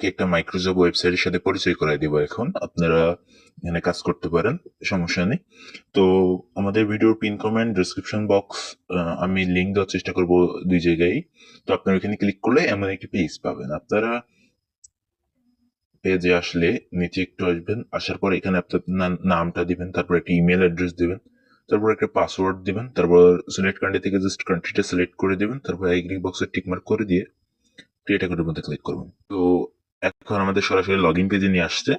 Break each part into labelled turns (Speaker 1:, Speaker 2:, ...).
Speaker 1: আপনাদেরকে একটা মাইক্রোজব ওয়েবসাইটের সাথে পরিচয় করাই দিব এখন। আপনারা এখানে কাজ করতে পারেন, সমস্যা নেই। তো আমাদের ভিডিওর পিন কমেন্ট ডিসক্রিপশন বক্স আমি লিঙ্ক দেওয়ার চেষ্টা করব দুই জায়গায়। তো আপনারা এখানে ক্লিক করলে এমন একটি পেজ পাবেন। আপনারা পেজে আসলে নিচে একটু আসবেন, আসার পর এখানে আপনার নামটা দিবেন, তারপর একটা ইমেল অ্যাড্রেস দিবেন, তারপর একটা পাসওয়ার্ড দিবেন, তারপর সিলেক্ট কান্ট্রি থেকে জাস্ট কান্ট্রিটা সিলেক্ট করে দিবেন, তারপর এগ্রি বক্সে টিক মার্ক করে দিয়ে ক্রিয়েট অ্যাকাউন্টের মধ্যে ক্লিক করবেন। তো এখন আমাদের সরাসরি লগ ইন পেজে নিয়ে আসছে।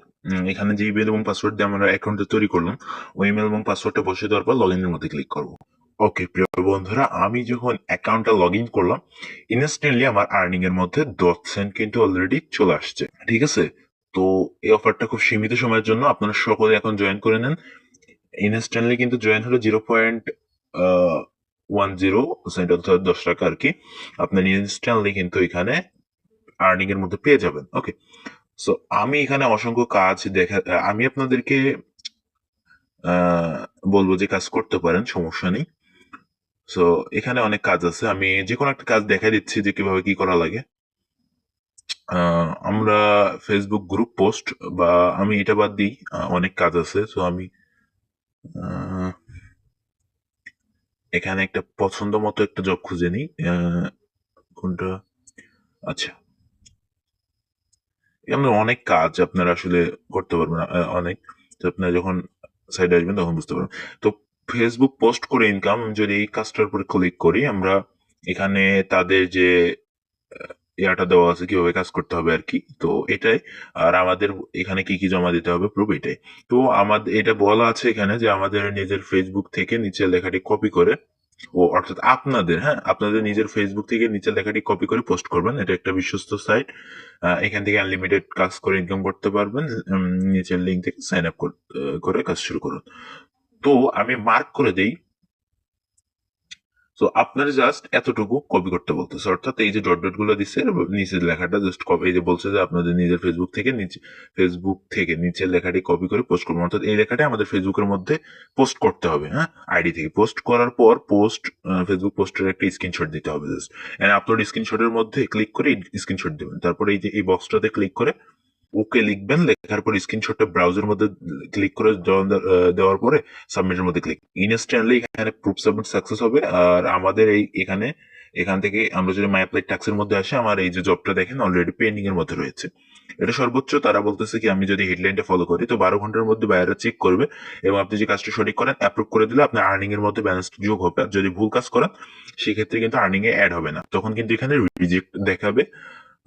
Speaker 1: এখানে যে ইমেল এবং পাসওয়ার্ড দিয়ে আমরা অ্যাকাউন্টটা তৈরি করলাম, ওই ইমেল এবং পাসওয়ার্ডটা বসে দেওয়ার পর লগ ইনের মধ্যে ক্লিক করব। ওকে প্রিয় বন্ধুরা, আমি যখন অ্যাকাউন্টটা লগ ইন করলাম ইনস্ট্যান্টলি আমার আর্নিং এর মধ্যে দশ সেন্ট কিন্তু অলরেডি চলে আসছে। ঠিক আছে? তো এই অফারটা খুব সীমিত সময়ের জন্য আপনারা সকলে এখন জয়েন করে নেন। ইনস্ট্যান্টলি কিন্তু জয়েন হলো zero point one zero cent অর্থাৎ দশ টাকা আর কি। আপনার ইনস্ট্যান্টলি কিন্তু এখানে আর্নিং এর মধ্যে পেয়ে যাবেন। ওকে সো আমি এখানে অসংখ্য কাজ দেখা, আমি আপনাদেরকে বলব যে কাজ করতে পারেন, সমস্যা নেই। সো এখানে অনেক কাজ আছে। আমি যে কোনো একটা কাজ দেখাই দিচ্ছি যে কীভাবে কি করা লাগে। আমরা ফেসবুক গ্রুপ পোস্ট বা আমি এটা বাদ দিই অনেক কাজ আছে। সো আমি এখানে একটা পছন্দ মতো একটা জব খুঁজে নিই। কোনটা? আচ্ছা। এখানে অনেক কাজ আপনারা আসলে করতে পারবেন অনেক। তো আপনারা যখন সাইডে আসবেন তখন বুঝতে পারবেন। তো ফেসবুক পোস্ট করে ইনকাম যদি এই কাজটার উপরে ক্লিক করি, আমরা এখানে তাদের যে ইয়াটা দেওয়া আছে কীভাবে কাজ করতে হবে আর কি, তো এটাই। আর আমাদের এখানে কি কি জমা দিতে হবে প্রুফ এটাই। তো আমাদের এটা বলা আছে এখানে যে আমাদের নিজের ফেসবুক থেকে নিচের লেখাটি কপি করে ও অর্থাৎ আপনাদের হ্যাঁ? আপনাদের নিজের ফেসবুক থেকে নিচের লেখাটি কপি করে পোস্ট করবেন। এটা একটা বিশ্বস্ত সাইট এখান থেকে আনলিমিটেড কাজ করে ইনকাম করতে পারবেন। নিচের লিঙ্ক থেকে সাইন আপ করে কাজ শুরু করুন। তো আমি মার্ক করে দেই। তো আপনার জাস্ট এতটুকু কপি করতে বলতেছে। অর্থাৎ এই যে ডট ডটগুলো দিচ্ছে নিচের লেখাটা জাস্ট কপি এই যে বলছে যে আপনাদের নিজের ফেসবুক থেকে নিচে ফেসবুক থেকে নিচের লেখাটি কপি করে পোস্ট করবেন। অর্থাৎ এই লেখাটি আমাদের ফেসবুকের মধ্যে পোস্ট করতে হবে হ্যাঁ? আইডি থেকে পোস্ট করার পর পোস্ট ফেসবুক পোস্টের একটা স্ক্রিনশট দিতে হবে জাস্ট এন্ড আপলোড স্ক্রিনশটের মধ্যে ক্লিক করে স্ক্রিনশট দেবেন। তারপরে এই যে, এই বক্সটাতে ক্লিক করে ওকে লিখবেন, লেখার পর স্ক্রিনশটটা ব্রাউজার মধ্যে ক্লিক করে দেওয়া- দেওয়ার পরে সাবমিটের মধ্যে ক্লিক ইনস্ট্যান্টলি এখানে প্রুফ সাবমিট সাকসেস হবে আর আমাদের এই এখানে, এখান থেকে আমরা যদি মাই অ্যাপ্লাই ট্যাক্সের মধ্যে আসে, আমার এই যে জবটা দেখেন অলরেডি পেন্ডিং এর মধ্যে রয়েছে। এটা সর্বোচ্চ, তারা বলতেছে কি, আমি যদি হেডলাইনটা ফলো করি, তো বারো ঘণ্টার মধ্যে বাইরে চেক করবে এবং আপনি যে কাজটা সঠিক করেন অ্যাপ্রুভ করে দিলে আপনার আর্নিং এর মধ্যে ব্যালেন্স যোগ হবে। আর যদি ভুল কাজ করেন, সেক্ষেত্রে কিন্তু আর্নিং এ অ্যাড হবে না। তখন কিন্তু এখানে রিজেক্ট দেখাবে।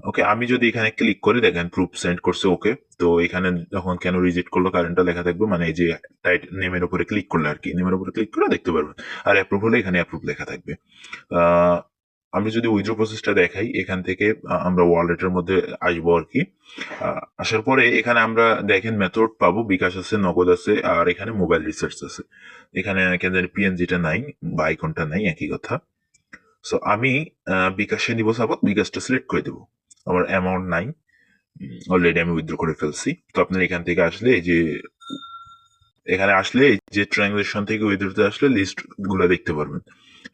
Speaker 1: ওকে আমি যদি এখানে ক্লিক করি, দেখেন প্রুফ সেন্ড করছে ওকে তো এখানে যখন কেন রিজেক্ট করল কারেন্টটা লেখা থাকবে মানে এই যে টাইট নেমের উপরে ক্লিক করলে আর কি। নেমের উপরে ক্লিক করে দেখতে পারবেন। আর অ্যাপ্রুভ হলে এখানে অ্যাপ্রুভ লেখা থাকবে। আমি যদি উইথড্র প্রসেসটা দেখাই, এখান থেকে আমরা ওয়ালেটের মধ্যে আসব আর কি। আসার পরে এখানে আমরা দেখেন মেথড পাবো, বিকাশ আছে, নগদ আছে, আর এখানে মোবাইল রিসার্চ আছে। এখানে কেন জানি পিএনজিটা নাই, বা আইকনটা নাই, একই কথা। সো আমি বিকাশে নিব সাপোজ বিকাশটা সিলেক্ট করে দেবো। আমার অ্যামাউন্ট নাই। অলরেডি আমি উইথড্র করে ফেলছি। তো আপনার এখান থেকে আসলে এই যে, এখানে আসলে যে ট্রানজাকশন থেকে উইথড্রতে আসলে লিস্টগুলো দেখতে পারবেন।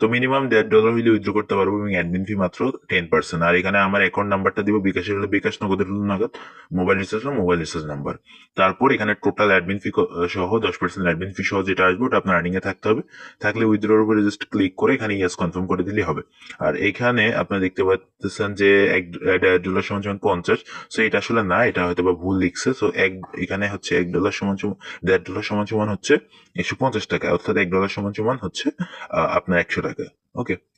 Speaker 1: তো মিনিমাম দেড় ডলার হইলে উইথড্র করতে পারব এবং অ্যাডমিন ফি মাত্র টেন পার্সেন্ট আর এখানে আমার অ্যাকাউন্ট নাম্বারটা দিব বিকাশের হলে বিকাশ নগদের Nagad mobile recharge mobile recharge number তারপর এখানে টোটাল অ্যাডমিন ফি সহ দশ পার্সেন্ট অ্যাডমিন ফি সহ যেটা আসবে, ওটা আপনার আর্নিং এ থাকতে হবে। থাকলে উইথড্রোর উপরে জাস্ট ক্লিক করে এখানে ইয়েস কনফার্ম করে দিলেই হবে। আর এখানে আপনারা দেখতে পাচ্ছেন যে এক ডলার সমান সমান পঞ্চাশ সো এটা আসলে না, এটা হয়তো বা ভুল লিখছে। সো এক, এখানে হচ্ছে এক ডলার সমান সমান, দেড় ডলার সমান সমান হচ্ছে একশো পঞ্চাশ টাকা, অর্থাৎ এক ডলার সমান সমান হচ্ছে আপনার একশো টাকা। Okay so